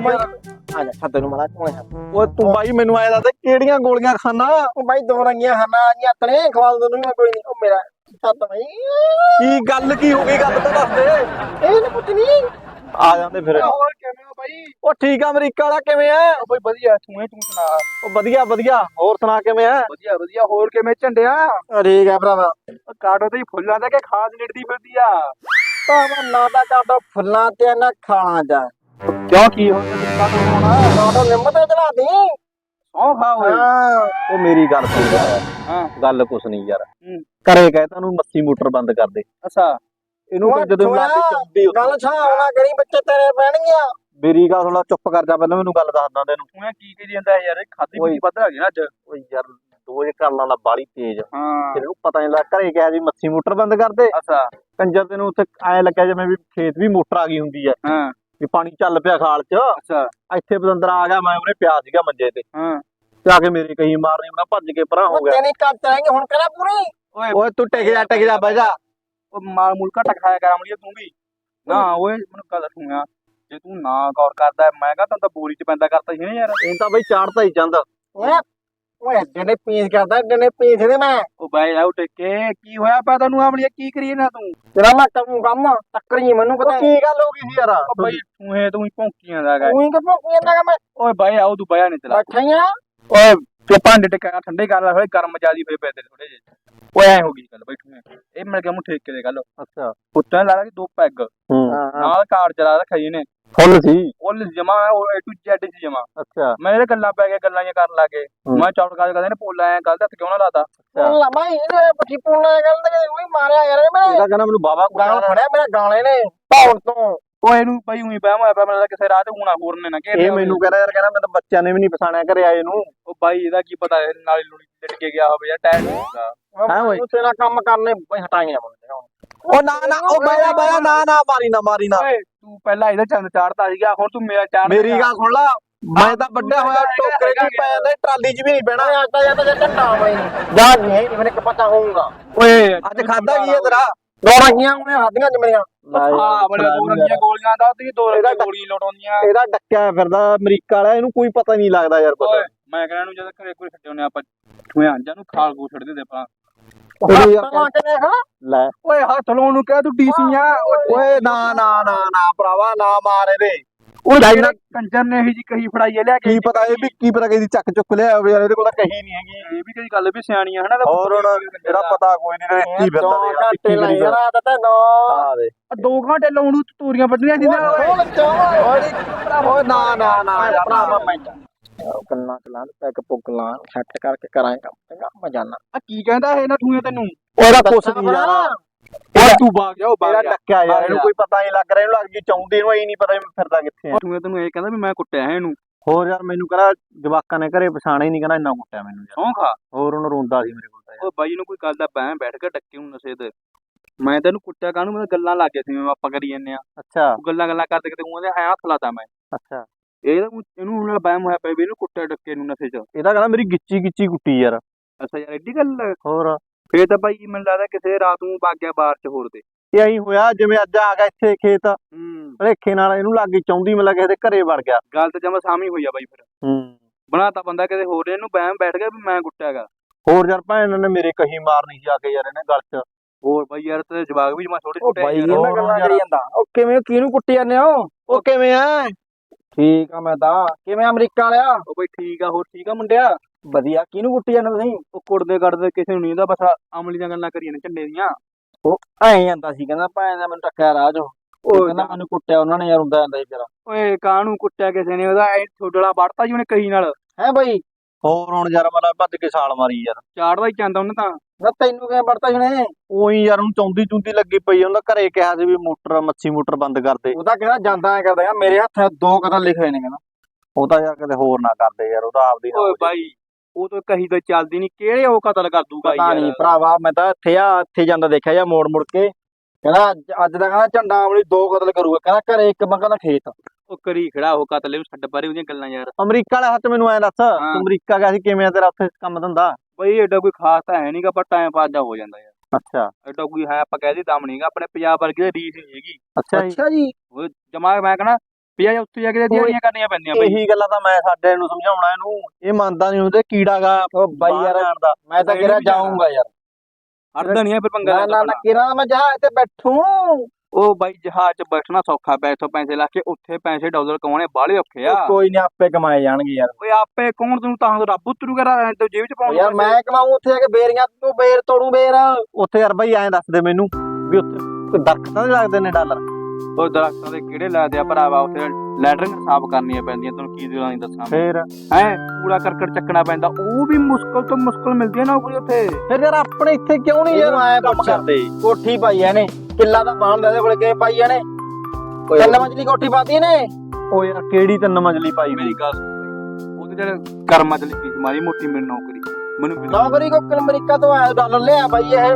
A: ਆ ਜਾ ਛੱਤ ਨੂੰ ਮੜਾ ਕੋਲੇ
B: ਉਹ ਤੂੰ ਬਾਈ ਮੈਨੂੰ ਆਇਆ ਦੱਸ ਕਿਹੜੀਆਂ ਗੋਲੀਆਂ ਖਾਣਾ
A: ਉਹ ਬਾਈ ਦੋ ਰੰਗੀਆਂ ਖਾਣਾ ਆ ਗਈਆਂ ਤਣੇ ਖਵਾ ਦੋ ਤੈਨੂੰ ਕੋਈ ਨਹੀਂ ਉਹ ਮੇਰਾ ਛੱਤ ਬਾਈ।
B: ਕੀ ਗੱਲ ਕੀ ਹੋ ਗਈ ਗੱਲ ਤਾਂ ਦੱਸ ਦੇ।
A: ਇਹ ਨਾ ਨਹੀਂ
B: ਆ ਜਾਂਦੇ ਫਿਰ।
A: ਹੋਰ ਕਿਵੇਂ ਆ ਬਾਈ?
B: ਉਹ ਠੀਕ ਆ ਅਮਰੀਕਾ ਵਾਲਾ ਕਿਵੇਂ ਆ?
A: ਉਹ ਬਾਈ ਵਧੀਆ ਤੂੰ ਤੂੰ ਸੁਣਾ।
B: ਉਹ ਵਧੀਆ ਵਧੀਆ। ਹੋਰ ਸੁਣਾ ਕਿਵੇਂ ਆ?
A: ਵਧੀਆ ਵਧੀਆ। ਹੋਰ ਕਿਵੇਂ ਝੰਡਿਆ? ਠੀਕ ਹੈ ਭਰਾਵਾ। ਕਾਟੋ ਤੇ ਫੁੱਲਾਂ ਦਾ ਕਿ ਖਾਦ ਨਿੜਦੀ ਫਿਰਦੀ ਆ। ਭਾਵਾ ਨਾ ਦਾ ਕਾਟੋ ਫੁੱਲਾਂ ਤੇ ਨਾ ਖਾਣਾ ਜਾ।
B: ਕਿਉਂ ਕੀ ਹੋ ਗਿਆ?
A: ਕਾਟੋ ਨਿੰਮ ਤੇ ਚੜਾ ਦੀ।
B: ਸੌਂ ਖਾ
A: ਹਾਂ।
B: ਉਹ ਮੇਰੀ ਗੱਲ ਸੁਣ
A: ਹਾਂ।
B: ਗੱਲ ਕੁਛ ਨਹੀਂ ਯਾਰ।
A: ਹੂੰ।
B: ਘਰੇ ਕਹਿ ਤੈਨੂੰ ਮੱਸੀ ਮੋਟਰ ਬੰਦ ਕਰ ਦੇ।
A: ਅੱਛਾ।
B: ਇਹਨੂੰ
A: ਓਏ
B: ਜਦੋਂ
A: ਛੋਇਆ,
B: ਚੁੰਦੀ
A: ਗੱਲ ਛਾਉਣਾ ਕਰੀ ਬੱਚੇ ਤੇਰੇ ਪੈਣਗੀਆਂ।
B: ਮੇਰੀ ਗੱਲ ਥੋੜਾ ਚੁੱਪ ਕਰ ਜਾ ਪਹਿਲਾਂ ਮੈਨੂੰ ਗੱਲ ਦੱਸਦਾ ਤੈਨੂੰ।
A: ਤੂੰ ਕੀ ਕਰੀ ਜਾਂਦਾ ਯਾਰ ਖਾਦੀ
B: ਓਏ।
A: ਵੱਧ ਆ ਗਿਆ ਅੱਜ।
B: ਓਏ ਯਾਰ ਦੋਜ ਕਰਨ ਵਾਲਾ ਬਾਲੀ ਤੇਜ਼।
A: ਹਾਂ।
B: ਤੈਨੂੰ ਪਤਾ ਨਹੀਂ ਲੱਗਾ ਘਰੇ ਕਿਹਾ ਜੀ ਮੱਸੀ ਮੋਟਰ ਬੰਦ ਕਰ ਦੇ।
A: ਅੱਛਾ।
B: ਕੰਜਰ ਤੈਨੂੰ ਉੱਥੇ ਐ ਲੱਗਿਆ ਜਿਵੇਂ ਵੀ ਖੇਤ ਵੀ ਮੋਟਰ ਆ ਗਈ ਹੁੰਦੀ ਐ
A: ਹਾਂ।
B: ਵੀ ਪਾਣੀ ਚੱਲ ਪਿਆ ਖਾਲ 'ਚ।
A: ਅੱਛਾ।
B: ਇੱਥੇ ਬਦੰਦਰ ਆ ਗਿਆ ਮੈਂ ਉਹਨੇ ਪਿਆ ਸੀਗਾ ਮੰਜੇ ਤੇ।
A: ਹਾਂ।
B: ਤੇ ਆ ਕੇ ਮੇਰੀ ਕਹੀ ਮਾਰਨੀ ਮੈਂ ਭੱਜ ਕੇ ਪਰਾਂ ਹੋ ਗਿਆ।
A: ਤੇਰੀ ਕਰ ਚਾहेंगे ਹੁਣ ਕਰਾ ਪੂਰੀ?
B: ਓਏ। ਓਏ ਤੂੰ ਟਿਕ ਜਾ ਟਿਕ ਜਾ ਬਹਿ ਜਾ।
A: ਉਹ ਮਾਲ ਮੂਲ ਘਟਾ ਖਾਇਆ ਕਰ ਅਮਲੀਆ ਤੂੰ ਵੀ। ਨਾ ਓਏ ਮੈਨੂੰ ਗੱਲ ਸੁਣਿਆ ਜੇ ਤੂੰ ਨਾ ਗੌਰ ਕਰਦਾ ਮੈਂ ਕਹਾਂ ਤੈਨੂੰ ਤਾਂ ਬੋਰੀ ਚ ਪੈਂਦਾ ਕਰਤਾ ਸੀ ਨਾ ਯਾਰ।
B: ਇਹ ਤਾਂ ਬਈ ਚਾੜਤਾ ਹੀ ਚੰਦ
A: ਓਏ ਓਏ ਡਨੇ ਪੀਸ ਕਰਦਾ ਡਨੇ ਪੀਸ ਦੇ ਮੈਂ। ਉਹ ਬਾਈ ਆਉ ਟਿੱਕੇ ਕੀ ਹੋਇਆ ਪਾ ਤੈਨੂੰ ਅਮਲੀਆ ਕੀ ਕਰੀਏ ਨਾ ਤੂੰ? ਤੇਰਾ ਮੈਂ ਕੰਮ ਕੰਮ ਟੱਕਰੀ ਮੈਨੂੰ ਪਤਾ।
B: ਕੀ ਗੱਲ ਹੋ ਗਈ ਸੀ ਯਾਰ?
A: ਉਹ ਬਾਈ ਤੂੰ ਇਹ ਤੂੰ ਹੀ ਭੌਂਕੀਆਂ ਦਾ ਗਾ।
B: ਤੂੰ ਹੀ ਕਿਉਂ ਕਹਿੰਦਾ ਮੈਂ।
A: ਓਏ ਬਾਈ ਆਉ ਤੂੰ ਬਾਇਆ ਨਹੀਂ ਚਲਾ
B: ਹੀ ਆ।
A: ਓਏ ਤੇ ਭਾਂਡੇ ਟਿਕਾ ਠੰਡੇ ਕਰ ਲੈ ਹੋਏ ਗਰਮ ਜਿਆਦੀ ਹੋਏ ਪਏ ਤੇ ਥੋੜੇ ਜਿਹੇ। ਓਏ ਐ ਹੋ ਗਈ ਗੱਲ ਬੈਠੂ ਇਹ ਮਿਲ ਗਿਆ ਮੂੰ ਠੇਕੇ ਦੇ ਗੱਲ।
B: ਅੱਛਾ।
A: ਪੁੱਤਾਂ ਲਾ ਲਾ ਕੇ ਦੋ ਪੈਗ।
B: ਹੂੰ।
A: ਨਾਲ ਕਾਰ ਚਲਾ ਰੱਖਿਆ ਜੀ ਨੇ
B: ਫੁੱਲ ਸੀ।
A: ਉਹ ਜਮਾ ਉਹ ਏ ਟੂ ਜ਼ੈਡ ਚ ਜਮਾ।
B: ਅੱਛਾ।
A: ਮੈਂ ਇਹਦੇ ਗੱਲਾਂ ਪੈ ਗਿਆ ਗੱਲਾਂ ਜਿਹੀਆਂ ਕਰਨ ਲੱਗੇ। ਮੈਂ ਚੌੜ ਕਰ ਕਹਿੰਦੇ ਨੇ ਪੋਲਾ ਐ ਗਲਤ ਹੱਥ ਕਿਉਂ ਨਾ ਲਾਤਾ?
B: ਅੱਛਾ।
A: ਬਾਈ ਇਹਨੇ ਪੱਠੀ ਪੋਲਾ ਗੱਲ ਤੇ ਉਹੀ ਮਾਰਿਆ ਯਾਰ
B: ਇਹਦਾ ਕਹਿੰਦਾ ਮੈਨੂੰ ਬਾਬਾ
A: ਗਾਲ
B: ਕੁੱਟਿਆ
A: ਫੜਿਆ ਮੇਰਾ ਗਾਲੇ ਨੇ। ਧੌਣ ਤੋਂ।
C: ਉਹ ਇਹਨੂੰ ਬਈ ਉਹੀ ਬਹਿਮ ਹੋਇਆ ਪਿਆ ਮੈਨੂੰ ਲੱਗਦਾ ਕਿਸੇ ਰਾਹ ਤੇ ਹੋਣਾ ਹੋਰ ਨੇ ਨਾ ਘੇਰਿਆ
B: ਇਹ। ਮੈਨੂੰ ਕਹਿੰਦਾ ਯਾਰ ਕਹਿੰਦਾ ਮੈਂ ਤਾਂ ਬੱਚਿਆਂ ਨੇ ਵੀ ਨਹੀਂ ਪਛਾਣਿਆ ਘਰੇ ਆਏ ਨੂੰ।
C: ਉਹ ਬਾਈ ਇਹਦਾ ਕੀ ਪਤਾ ਇਹ ਨਾਲੀ ਲੁੜੀ ਲਟ ਕੇ ਗਿਆ ਹੋਵੇ ਜਾਂ ਟਾਇਰ ਹੋਊਗਾ
B: ਹਾਂ ਓਏ।
A: ਉਹ ਤੇਰਾ ਕੰਮ ਕਰਨੇ ਬਈ ਹਟਾਈਆਂ ਬੰਦੇ ਹੁਣ।
B: ਉਹ ਨਾ ਨਾ ਉਹ ਬਾਇਆ ਬਾਇਆ ਨਾ ਨਾ ਮਾਰੀ ਨਾ ਮਾਰੀ ਨਾ।
C: ਓਏ ਤੂੰ ਪਹਿਲਾਂ ਇਹਦਾ ਚੰਦ ਚਾੜਤਾ ਸੀਗਾ ਹੁਣ ਤੂੰ ਮੇਰਾ ਚਾੜ
B: ਮੇਰੀ ਗੱਲ ਸੁਣ ਲਾ। ਮੈਂ ਤਾਂ ਵੱਡਾ ਹੋਇਆ ਟੋਕਰੇ 'ਚ ਪੈ ਜਾਂਦਾ ਟਰਾਲੀ 'ਚ ਵੀ ਨਹੀਂ ਪੈਣਾ
A: ਓਏ ਅੱਜ ਤਾਂ ਜਾਂਦਾ ਜੇ ਝੰਡਾ ਬਈ। ਜਾ। ਨਹੀਂ ਮੈਨੂੰ ਕਿ ਪਤਾ ਹੋਊਗਾ।
C: ਓਏ
B: ਅੱਜ ਖਾਦਾ ਕੀ ਹੈ ਤੇਰਾ?
A: ਰੋਣੀਆਂ ਉਹਨੇ ਹੱਦੀਆਂ ਚ ਮੇਰੀਆਂ
C: ਹਾਂ ਬੜੇ ਰੰਗੀਆਂ ਗੋਲੀਆਂ ਦਾ ਤੇ ਦੋ ਰੰਗੀਆਂ ਗੋਲੀਆਂ ਲਟਾਉਂਦੀਆਂ।
B: ਇਹਦਾ ਡੱਕਿਆ ਫਿਰਦਾ ਅਮਰੀਕਾ ਵਾਲਾ ਇਹਨੂੰ ਕੋਈ ਪਤਾ ਨਹੀਂ ਲੱਗਦਾ ਯਾਰ
C: ਓਏ ਮੈਂ ਕਹਿੰਦਾ ਨੂੰ ਜਦੋਂ ਘਰੇ ਕੋਈ ਛੱਡਿਆ ਉਹਨੇ ਆਪਾਂ ਠੂਆਂ ਜਾਂ ਨੂੰ ਖਾਲ ਗੂ ਛੱਡ ਦੇ ਆਪਾਂ।
A: ਲੈ।
C: ਓਏ ਹੱਥ ਲਾਉਣ ਨੂੰ ਕਹਿ ਤੂੰ ਡੀਸੀ ਆ
B: ਓਏ ਨਾ ਨਾ ਨਾ ਨਾ ਭਰਾਵਾ ਨਾ ਮਾਰ ਇਹਦੇ।
C: ਉਹ ਜਿਹੜਾ ਕੰਜਰ ਨੇ ਇਹੀ ਜੀ ਕਹੀ ਫੜਾਈ ਹੈ ਲਿਆ ਕੇ
B: ਕੀ ਪਤਾ ਇਹ ਵੀ ਕੀ ਪਤਾ ਕਿਹਦੀ ਚੱਕ ਚੁੱਕ ਲਿਆ ਹੋਵੇ ਯਾਰ ਇਹਦੇ ਕੋਲ ਤਾਂ ਕਹੀ ਨਹੀਂ ਹੈਗੀ।
C: ਇਹ ਵੀ ਕੋਈ ਗੱਲ ਵੀ ਸਿਆਣੀ ਆ ਹਨਾ ਤਾਂ
B: ਹੋਰ ਹੁਣ ਇਹਦਾ ਪਤਾ ਕੋਈ ਨਹੀਂ ਇੱਥੇ ਹੀ ਫਿਰਦਾ
A: ਦੋ ਘੰਟੇ ਤਾਂ ਨੋ
B: ਹਾਂ ਦੇ।
C: ਦੋ ਲਾਉਣ ਨੂੰ ਤੂਰੀਆਂ ਵੱਢਣੀਆਂ ਜਿੰਨਾ
A: ਓਏ
B: ਓਏ। ਨਾ ਨਾ ਨਾ ਯਾਰ,
A: ਭਰਾ
B: ਨਾ।
A: ਮੈਂ ਕੰਨਾ ਚਲਾ ਪੈਕ ਪੁੱਗ ਲਾ ਸੈੱਟ ਕਰਕੇ ਕਰਾਂ ਕੰਮ ਚੰਗਾ ਮੈਂ ਜਾਣਾ
C: ਆ ਕੀ ਕਹਿੰਦਾ ਇਹ ਨਾ ਠੂਏ ਤੈਨੂੰ?
B: ਉਹਦਾ ਕੁਛ ਨਹੀਂ ਯਾਰ।
C: ਤੂੰ ਬਾਗ ਜਾ ਉਹ ਬਾਗ
B: ਇਹਦਾ
C: ਜਾ।
B: ਡੱਕਿਆ ਯਾਰ ਇਹਨੂੰ ਕੋਈ ਪਤਾ ਨਹੀਂ ਲੱਗ ਰਿਹਾ ਇਹਨੂੰ ਲੱਗ ਗਈ ਚੌਂਦੀ ਨੂੰ ਹੀ ਨਹੀਂ ਪਤਾ ਵੀ ਫਿਰਦਾ ਕਿੱਥੇ ਆ।
C: ਠੂਏ ਤੈਨੂੰ ਇਹ ਕਹਿੰਦਾ ਵੀ ਮੈਂ ਕੁੱਟਿਆ ਹੈ ਇਹਨੂੰ।
B: ਹੋਰ ਯਾਰ ਮੈਨੂੰ ਕਹਿੰਦਾ ਜਵਾਕਾਂ ਨੇ ਘਰੇ ਪਛਾਣਿਆ ਹੀ ਨਹੀਂ ਕਹਿੰਦਾ ਇੰਨਾ ਕੁੱਟਿਆ ਮੈਨੂੰ ਯਾਰ।
C: ਸੌਂ ਖਾ।
B: ਹੋਰ ਉਹਨੂੰ ਰੋਂਦਾ ਸੀ ਮੇਰੇ ਕੋਲ ਤਾਂ ਯਾਰ।
C: ਉਹ ਬਾਈ ਨੂੰ ਕੋਈ ਗੱਲ ਦਾ ਬਹਿ ਬੈਠ ਕੇ ਡੱਕੇ ਨੂੰ ਨਸ਼ੇ ਤੇ। ਮੈਂ ਤੈਨੂੰ ਕੁੱਟਿਆ ਕਾਹਨੂੰ? ਮੈਂ ਤਾਂ ਗੱਲਾਂ ਲੱਗ ਗਿਆ ਸੀ ਮੈਂ ਆਪਾਂ ਕਰੀ ਜੰਨੇ ਆ
B: ਅੱਛਾ।
C: ਉਹ ਗੱਲਾਂ ਗੱਲਾਂ ਕਰਦੇ ਕਿਤੇ ਉਹਦੇ ਐ ਹੱਥ ਲਾਤਾ ਮੈਂ।
B: ਅੱਛਾ।
C: ਇਹ ਤਾਂ ਇਹਨੂੰ ਨਾਲ ਬਹਿਮ ਹੋਇਆ ਪਿਆ ਵੀ ਇਹਨੂੰ ਕੁੱਟਿਆ ਨੂੰ ਨਸ਼ੇ 'ਚ।
B: ਇਹਦਾ ਕਹਿੰਦਾ ਮੇਰੀ ਗਿੱਚੀ ਗਿੱਚੀ ਕੁੱਟੀ ਯਾਰ।
C: ਅੱਛਾ ਯਾਰ ਐਡੀ ਗੱਲ।
B: ਹੋਰ।
C: ਫੇਰ ਤਾਂ ਬਾਈ ਮੈਨੂੰ ਲੱਗਦਾ ਕਿਸੇ ਰਾਤ ਨੂੰ ਵਗ ਗਿਆ ਬਾਹਰ 'ਚ ਹੋਰ ਤੇ।
B: ਇਹ ਐਂ ਹੋਇਆ ਜਿਵੇਂ ਅੱਜ ਆ ਗਿਆ ਇੱਥੇ ਖੇਤ।
C: ਹੂੰ।
B: ਭਲੇਖੇ ਨਾਲ ਇਹਨੂੰ ਲੱਗ ਗਈ ਚੌਂਦੀ ਮਿਲ ਕਿਸੇ ਦੇ ਘਰੇ ਵੜ ਗਿਆ।
C: ਗੱਲ ਤਾਂ ਜਮਾ ਸਾਮੀ ਹੋਈ ਆ ਬਾਈ ਫਿਰ।
B: ਹੂੰ।
C: ਬਣਾਤਾ ਬੰਦਾ ਕਿਤੇ ਹੋਰ ਨੇ ਇਹਨੂੰ ਬਹਿਮ ਬੈਠ ਗਿਆ ਵੀ ਮੈਂ ਕੁੱਟਿਆਗਾ
B: ਹੋਰ ਯਾਰ ਭੈਣ ਨੇ ਮੇਰੇ ਕਹੀ ਮਾਰਨੀ ਸੀ ਆ ਕੇ ਯਾਰ ਇਹਨੇ ਗਲ 'ਚ।
C: ਹੋਰ ਬਾਈ ਯਾਰ ਤੇ ਜਵਾਗ ਵੀ ਜਮਾ ਛੋਟੇ
A: ਉਹ ਬਾਈ। ਇਹਨਾਂ ਗੱਲਾਂ ਕਰੀ ਜਾਂਦਾ। ਉਹ ਕਿਵੇਂ ਕਿਹਨੂੰ ਕੁੱਟੀ ਜਾਂਦੇ ਹੋ?
B: ਉਹ ਕਿਵੇਂ ਆ
A: ਠੀਕ ਆ ਮੈਂ ਤਾਂ। ਕਿਵੇਂ ਅਮਰੀਕਾ ਵਾਲਿਆ?
C: ਉਹ ਬਾਈ ਠੀਕ ਆ ਹੋਰ ਠੀਕ ਆ ਮੁੰਡਿਆ?
A: ਵਧੀਆ। ਕਿਹਨੂੰ ਕੁੱਟੀ ਜਾਂਦੇ ਤੁਸੀਂ?
C: ਉਹ ਕੁੜਦੇ ਕੱਢਦੇ ਕਿਸੇ ਨੂੰ ਨਹੀਂ ਦਾ ਬਸ ਅਮਲੀ ਦੀਆਂ ਗੱਲਾਂ ਕਰੀਆਂ ਨੇ ਝੰਡੇ ਦੀਆਂ।
A: ਐਂ ਜਾਂਦਾ ਸੀ ਕਹਿੰਦਾ ਭੈਣ ਦਾ ਮੈਨੂੰ ਟੱਕਿਆ ਰਾਹ ਚੋਂ। ਉਹ ਕਹਿੰਦਾ ਮੈਨੂੰ ਕੁੱਟਿਆ ਉਹਨਾਂ ਨੇ ਯਾਰ ਹੁੰਦਾ ਜਾਂਦਾ ਸੀ ਤੇਰਾ
C: ਓਏ ਕਾਹਨੂੰ ਕੁੱਟਿਆ ਕਿਸੇ ਨੇ? ਉਹਦਾ ਐ ਛੋਟੜਾ ਵੜਤਾ ਜੀ ਉਹਨੇ ਕਹੀ ਨਾਲ।
A: ਹੈ ਬਾਈ?
B: ਹੋਰ ਹੁਣ ਯਾਰ ਮਤਲਬ ਭੱਜ ਕੇ ਛਾਲ ਮਾਰੀ ਯਾਰ।
C: ਚਾੜਦਾ ਹੀ ਚੰਦਾ ਉਹਨੇ ਤਾਂ।
A: ਨਾ ਤੈਨੂੰ ਕਿਵੇਂ ਵੜਤਾ ਜਣੇ
B: ਉਹੀ ਯਾਰ ਉਹਨੂੰ ਚੌਂਦੀ ਚੁੰਦੀ ਲੱਗੀ ਪਈ ਉਹਦਾ ਘਰੇ ਕਿਹਾ ਸੀ ਵੀ ਮੋਟਰ ਮੱਛੀ ਮੋਟਰ ਬੰਦ ਕਰ ਦੇ।
A: ਉਹਦਾ ਕਹਿੰਦਾ ਜਾਂਦਾ ਐ ਕਰਦਾ ਯਾਰ ਮੇਰੇ ਹੱਥ ਦੋ ਕਤਲ ਲਿਖੇ ਨੇ ਕਹਿੰਦਾ।
B: ਉਹ ਤਾਂ ਯਾਰ ਕਿਤੇ ਹੋਰ ਨਾ ਕਰਦੇ ਯਾਰ ਉਹਦਾ ਆਪਦੀ ਨਾ
C: ਓਏ। ਬਾਈ ਉਹ ਤਾਂ ਕਹੀ ਤਾਂ ਚੱਲਦੀ ਨਹੀਂ ਕਿਹੜੇ ਉਹ ਕਤਲ ਕਰ ਦੂਗਾ
A: ਪਤਾ ਨਹੀਂ ਭਰਾਵਾ ਮੈਂ ਤਾਂ ਇੱਥੇ ਆ ਇੱਥੇ ਜਾਂਦਾ ਦੇਖਿਆ ਜਾਂ ਮੋੜ ਮੁੜ ਕੇ। ਕਹਿੰਦਾ ਅੱਜ ਦਾ ਕਹਿੰਦਾ ਝੰਡਾ ਵਾਲੀ ਦੋ ਕਤਲ ਕਰੂਗਾ। ਕਹਿੰਦਾ ਘਰੇ ਇੱਕ ਬੰਗਾ ਦਾ ਖੇਤ।
C: ਉਹ ਕਰੀ ਖੜਾ ਉਹ ਕਤਲ ਇਹਨੂੰ ਛੱਡ ਪਰੇ ਉਹਦੀਆਂ ਗੱਲਾਂ ਯਾਰ।
B: ਅਮਰੀਕਾ ਵਾਲੇ ਹੱਥ ਮੈਨੂੰ ਐ ਦੱਸ ਅਮਰੀਕਾ ਗਿਆ ਸੀ ਕਿਵੇਂ ਆ ਤੇਰਾ ਉੱਥੇ ਕੰਮ ਧੰਦਾ?
C: ਬਈ ਏਡਾ ਕੋਈ ਖਾਸ ਤਾਂ ਹੈ ਨਹੀਂਗਾ ਪਰ ਟਾਈਮ ਪਾਸ ਜਾ ਹੋ ਜਾਂਦਾ ਯਾਰ।
B: ਅੱਛਾ।
C: ਏਡਾ ਕੋਈ ਹੈ ਆਪਾਂ ਕਹਿ ਦੀ ਦਮ ਨਹੀਂਗਾ ਆਪਣੇ ਪੰਜਾਬ ਵਰਗੀ ਦੀ ਰੀਸ ਨਹੀਂ ਹੈਗੀ।
B: ਅੱਛਾ ਜੀ।
A: ਅੱਛਾ ਜੀ।
C: ਉਹ ਜਮਾ ਮੈਂ ਕਹਣਾ ਪਿਆ ਉੱਥੇ ਜਾ ਕੇ ਦਿਹਾੜੀਆਂ ਕਰਨੀਆਂ ਪੈਂਦੀਆਂ ਬਈ।
B: ਇਹੀ ਗੱਲਾਂ ਤਾਂ ਮੈਂ ਸਾਡੇ ਨੂੰ ਸਮਝਾਉਣਾ ਇਹਨੂੰ। ਇਹ ਮੰਨਦਾ ਨਹੀਂ ਹੁੰਦੇ ਕੀੜਾਗਾ
A: ਬਾਈ ਯਾਰ ਮੈਂ ਤਾਂ ਕਿਹਾ ਜਾਊਂਗਾ ਯਾਰ।
C: ਹਰਦਾ ਨਹੀਂ ਫਿਰ ਪੰਗਾ
A: ਨਾ ਨਾ ਨਾ ਕਿਰਾ ਮੈਂ ਜਹਾ ਇੱਥੇ ਬੈਠੂ।
C: ਉਹ ਬਾਈ ਜਹਾਜ਼ 'ਚ ਬੈਠਣਾ ਸੌਖਾ ਪੈ ਇੱਥੋਂ ਪੈਸੇ ਲਾ ਕੇ ਉੱਥੇ ਪੈਸੇ ਡਾਲਰ ਕਮਾਉਣੇ ਬਾਹਲੇ ਔਖੇ ਆ।
A: ਕੋਈ ਨਹੀਂ ਆਪੇ ਕਮਾਏ ਜਾਣਗੇ ਯਾਰ।
C: ਓਏ ਆਪੇ ਕੌਣ ਤੈਨੂੰ ਤਾਂ ਰੱਬ ਉਤਰੂ ਕਰਾ ਤੇ ਜੇਬ 'ਚ ਪਾਉਣ
A: ਯਾਰ ਮੈਂ ਕਮਾਉਂ ਉੱਥੇ ਆ ਕੇ ਬੇਰੀਆਂ ਤੂੰ ਬੇਰ ਤੋੜੂ ਬੇਰ।
B: ਉੱਥੇ ਯਾਰ ਬਾਈ ਐਂ ਦੱਸ ਦੇ ਮੈਨੂੰ ਵੀ ਉੱਥੇ ਦਰਖਤਾਂ ਦੇ ਲੱਗਦੇ ਨੇ ਡਾਲਰ।
C: ਉਹ ਦਰਖਤਾਂ ਦੇ ਕਿਹੜੇ ਲੱਗਦੇ ਆ ਭਰਾਵਾ ਉੱਥੇ ਲੈਟਰਿੰਗ ਸਾਫ਼ ਕਰਨੀਆਂ ਪੈਂਦੀਆਂ ਤੈਨੂੰ ਕੀ ਦਿਲਾਂ ਨਹੀਂ ਦੱਸਣਾ
B: ਫੇਰ?
C: ਹੈ ਕੂੜਾ ਕਰਕਟ ਚੱਕਣਾ ਪੈਂਦਾ ਉਹ ਵੀ ਮੁਸ਼ਕਲ ਤੋਂ ਮੁਸ਼ਕਲ ਮਿਲਦੀ ਹੈ ਨੌਕਰੀ ਉੱਥੇ।
B: ਫਿਰ ਯਾਰ ਆਪਣੇ ਇੱਥੇ ਕਿਉਂ ਨਹੀਂ ਯਾਰ
A: ਐਂ
B: ਕੰਮ
A: ਪੁੱਛ।
B: ਕਰਦੇ?
A: ਕੋਠੀ ਪਾਈ ਇਹਨੇ ਕਿੱਲਾ ਦਾ ਬਾਣ ਦੇ ਕੋਲੇ ਕਿਵੇਂ ਪਾਈ ਇਹਨੇ? ਤਿੰਨ ਮੰਜ਼ਲੀ ਕੋਠੀ ਪਾਤੀ ਇਹਨੇ?
B: ਉਹ ਯਾਰ ਕਿਹੜੀ ਤਿੰਨ ਮੰਜ਼ਲੀ ਪਾਈ
C: ਮੇਰੀ ਗੱਲ। ਉਹਦੇ ਜਿਹੜੇ ਕਰਮਾਂ ਚ ਲਿਖੀ ਮਾਰੀ ਮੋਟੀ ਮੇਰੀ ਨੌਕਰੀ। ਮੈਨੂੰ।
A: ਨੌਕਰੀ ਕੋ ਅਮਰੀਕਾ ਤੋਂ ਆਇਆ ਡਾਲਰ ਲਿਆ ਬਾਈ ਇਹ।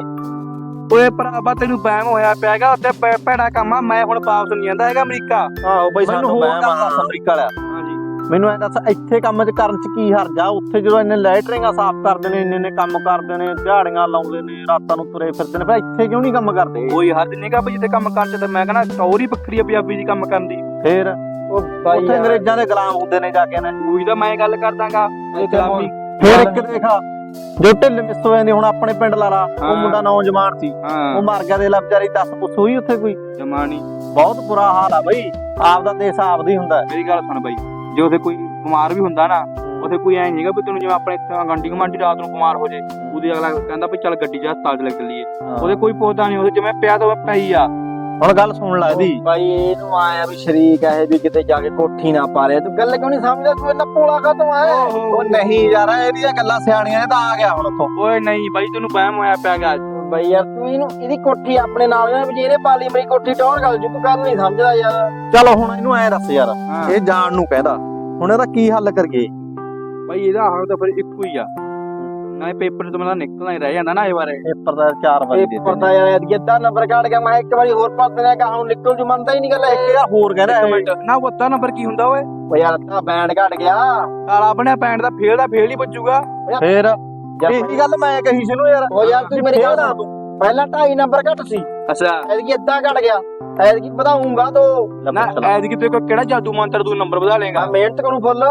C: ਓਏ ਭਰਾਵਾ ਤੈਨੂੰ ਬੈਮ ਹੋਇਆ ਪਿਆਗਾ ਉੱਥੇ ਭੈ- ਭੈੜਾ ਕੰਮ ਆ ਮੈਂ ਹੁਣ ਵਾਪਸ ਨਹੀਂ ਜਾਂਦਾ ਹੈਗਾ ਅਮਰੀਕਾ।
A: ਆਹੋ ਬਾਈ
B: ਮੈਨੂੰ
A: ਸਾਨੂੰ
B: ਹੋਰ
A: ਮੈਂ
B: ਦੱਸ ਅਮਰੀਕਾ ਵਾਲਾ
C: ਹਾਂਜੀ।
B: ਮੈਨੂੰ ਐਂ ਦੱਸ ਇੱਥੇ ਕੰਮ 'ਚ ਕਰਨ 'ਚ ਕੀ ਹਰਜ ਉੱਥੇ ਜਦੋਂ ਇੰਨੇ ਲੈਟਰਿੰਗਾਂ ਸਾਫ਼ ਕਰਦੇ ਨੇ ਇੰਨੇ ਨੇ ਕੰਮ ਕਰਦੇ ਨੇ ਝਾੜੀਆਂ ਲਾਉਂਦੇ ਨੇ ਰਾਤਾਂ ਨੂੰ ਤੁਰੇ ਫਿਰਦੇ ਨੇ ਫਿਰ ਇੱਥੇ ਕਿਉਂ ਨਹੀਂ ਕੰਮ ਕਰਦੇ?
C: ਕੋਈ ਹੱਦ ਨਹੀਂਗਾ ਬਈ ਜਿੱਥੇ ਕੰਮ ਕਰਨ ਚ ਤੇ ਮੈਂ ਕਹਿੰਦਾ ਟੌਰ ਵੱਖਰੀ ਆ ਪੰਜਾਬੀ ਦੀ ਕੰਮ ਕਰਨ ਦੀ।
B: ਫੇਰ?
A: ਉਹ ਬਾਈ
B: ਉੱਥੇ
A: ਯਾਰ,
B: ਅੰਗਰੇਜ਼ਾਂ ਦੇ ਗੁਲਾਮ ਹੁੰਦੇ ਨੇ ਜਾ ਕੇ ਨੇ।
C: ਉਹੀ ਤਾਂ ਮੈਂ ਗੱਲ ਕਰਦਾਗਾ
A: ਇੱਥੇ
C: ਗੁਲਾਮੀ।
B: ਫੇਰ ਇੱਕ ਦੇਖਾ ਜੋ ਢਿੱਲ ਮਿਸ ਹੋਏ ਨੇ ਹੁਣ ਆਪਣੇ ਪਿੰਡ ਲਾ ਲਾ। ਉਹ
C: ਹਾਂ।
B: ਮੁੰਡਾ ਨੌਜਵਾਨ ਸੀ। ਉਹ ਮਰ ਗਿਆ ਦੇ ਲਾ ਵਿਚਾਰੀ ਦੱਸ ਪੁੱਛ ਹੋਈ ਉੱਥੇ ਕੋਈ?
C: ਜਮਾਨੀ।
B: ਬਹੁਤ ਬੁਰਾ ਹਾਲ ਆ ਬਈ। ਆਪਦਾ ਦੇਸ਼ ਆਪਦਾ ਹੀ ਹੁੰਦਾ। ਹੈ।
C: ਮੇਰੀ ਗੱਲ ਸੁਣ ਬਾਈ। ਜੇ ਉਹਦੇ ਕੋਈ ਬਿਮਾਰ ਵੀ ਹੁੰਦਾ ਨਾ ਉਹਦੇ ਕੋਈ ਐ ਨਹੀਂਗਾ ਵੀ ਤੈਨੂੰ ਜਿਵੇਂ ਆਪਣੇ ਇੱਥੇ ਗੰਡੀ ਗਮਾਂਡੀ ਰਾਤ ਨੂੰ ਬਿਮਾਰ ਹੋ ਜੇ। ਉਹਦੀ ਅਗਲਾ ਕਹਿੰਦਾ ਵੀ ਚੱਲ ਗੱਡੀ 'ਚ ਹਸਪਤਾਲ 'ਚ ਲੈ ਚੱਲੀਏ। ਉਹਦੇ ਕੋਈ ਪੁੱਛਦਾ ਨਹੀਂ ਉਹਦੇ ਜਿਵੇਂ ਪਿਆ ਤਾਂ ਉਹ ਪਈ ਆ।
B: ਹੁਣ ਗੱਲ ਸੁਣ ਲੈ ਇਹਦੀ।
A: ਬਾਈ ਇਹਨੂੰ ਆਇਆ ਵੀ ਸ਼ਰੀਕ ਹੈ ਵੀ ਕਿਤੇ ਜਾ ਕੇ ਕੋਠੀ ਨਾ ਪਾ ਲਿਆ ਤੂੰ ਗੱਲ ਕਿਉਂ ਨਹੀਂ ਸਮਝਦਾ? ਤੂੰ ਇੰਨਾ ਪੋਲਾ ਕਦੋਂ ਆਇਆ
B: ਉਹ ਨਹੀਂ ਯਾਰ ਇਹਦੀਆਂ ਗੱਲਾਂ ਸਿਆਣੀਆਂ ਨੇ ਤਾਂ ਆ ਗਿਆ ਹੁਣ ਉੱਥੋਂ।
C: ਓਏ ਨਹੀਂ ਬਾਈ ਤੈਨੂੰ ਵਹਿਮ ਹੋਇਆ ਪਿਆਗਾ
A: ਬਈ ਯਾਰ ਤੂੰ ਇਹਨੂੰ ਇਹਦੀ ਕੋਠੀ ਆਪਣੇ ਨਾਲ ਨਾ ਵੀ ਇਹਨੇ ਪਾਲੀ ਮੇਰੀ ਕੋਠੀ ਟੌਰ ਗੱਲ ਜੂ ਤੂੰ ਗੱਲ ਨਹੀਂ ਸਮਝਦਾ ਯਾਰ।
B: ਚਲੋ ਹੁਣ ਇਹਨੂੰ ਐ ਦੱਸ ਯਾਰ ਇਹ ਜਾਣ ਨੂੰ ਕਹਿੰਦਾ। ਹੁਣ ਇਹਦਾ ਕੀ ਹੱਲ ਕਰੀਏ?
C: ਬਾਈ ਇਹਦਾ ਹਾਲ ਤਾਂ ਫਿਰ ਇੱਕੋ ਹੀ ਆ। ਨਾ ਇਹ ਪੇਪਰ ਤੋਂ ਮਤਲਬ ਨਿਕਲਣਾ ਹੀ ਰਹਿ ਜਾਂਦਾ ਨਾ ਇਹ ਬਾਰੇ।
B: ਪੇਪਰ ਦਾ ਚਾਰ ਵਾਰੀ ਦੇ
A: ਇਹ ਪਤਾ ਯਾਰ ਇਹ ਅੱਧਾ ਨੰਬਰ ਕੱਢ ਗਿਆ ਮੈਂ ਇੱਕ ਵਾਰੀ ਹੋਰ ਪੜ ਦੇਣਾ ਕਹਾਂ ਹੁਣ ਨਿਕਲ ਜੂ ਮੰਨਦਾ ਹੀ ਨਹੀਂ ਗੱਲ
B: ਇੱਕ ਯਾਰ ਹੋਰ ਕਹਿੰਦਾ ਇਹ। ਮਿੰਟ।
C: ਨਾ ਉਹ ਅੱਧਾ ਨੰਬਰ ਕੀ ਹੁੰਦਾ ਓਏ?
A: ਓ ਯਾਰ ਅੱਧਾ ਬੈਂਡ ਘਟ ਗਿਆ।
C: ਕਾਲਾ ਬਣਿਆ ਪੈਂਟ ਦਾ ਫੇਲ ਦਾ ਫੇਲ ਹੀ ਵੱਜੂਗਾ।
B: ਫੇਰ? ਇਹੀ ਗੱਲ ਮੈਂ ਕਹੀ ਸੀ ਨੂੰ ਯਾਰ?
A: ਓ ਯਾਰ ਤੂੰ ਮੇਰੀ ਗੱਲ ਸੁਣ ਪਹਿਲਾਂ 2.5 ਨੰਬਰ ਘੱਟ ਸੀ।
C: ਅੱਛਾ।
A: ਐਤਕੀ ਅੱਧਾ ਘਟ ਗਿਆ। ਐਤਕੀ ਵਧਾਉਂਗਾ ਤੋ।
C: ਨਾ ਐਦ ਕਿ ਤੂੰ ਕਿਹੜਾ ਜਾਦੂ ਮੰਤਰ ਤੂੰ ਨੰਬਰ ਵਧਾ ਲੇਗਾ
A: ਮੈਂ ਮਿਹਨਤ ਕਰੂੰ ਫੁੱਲ।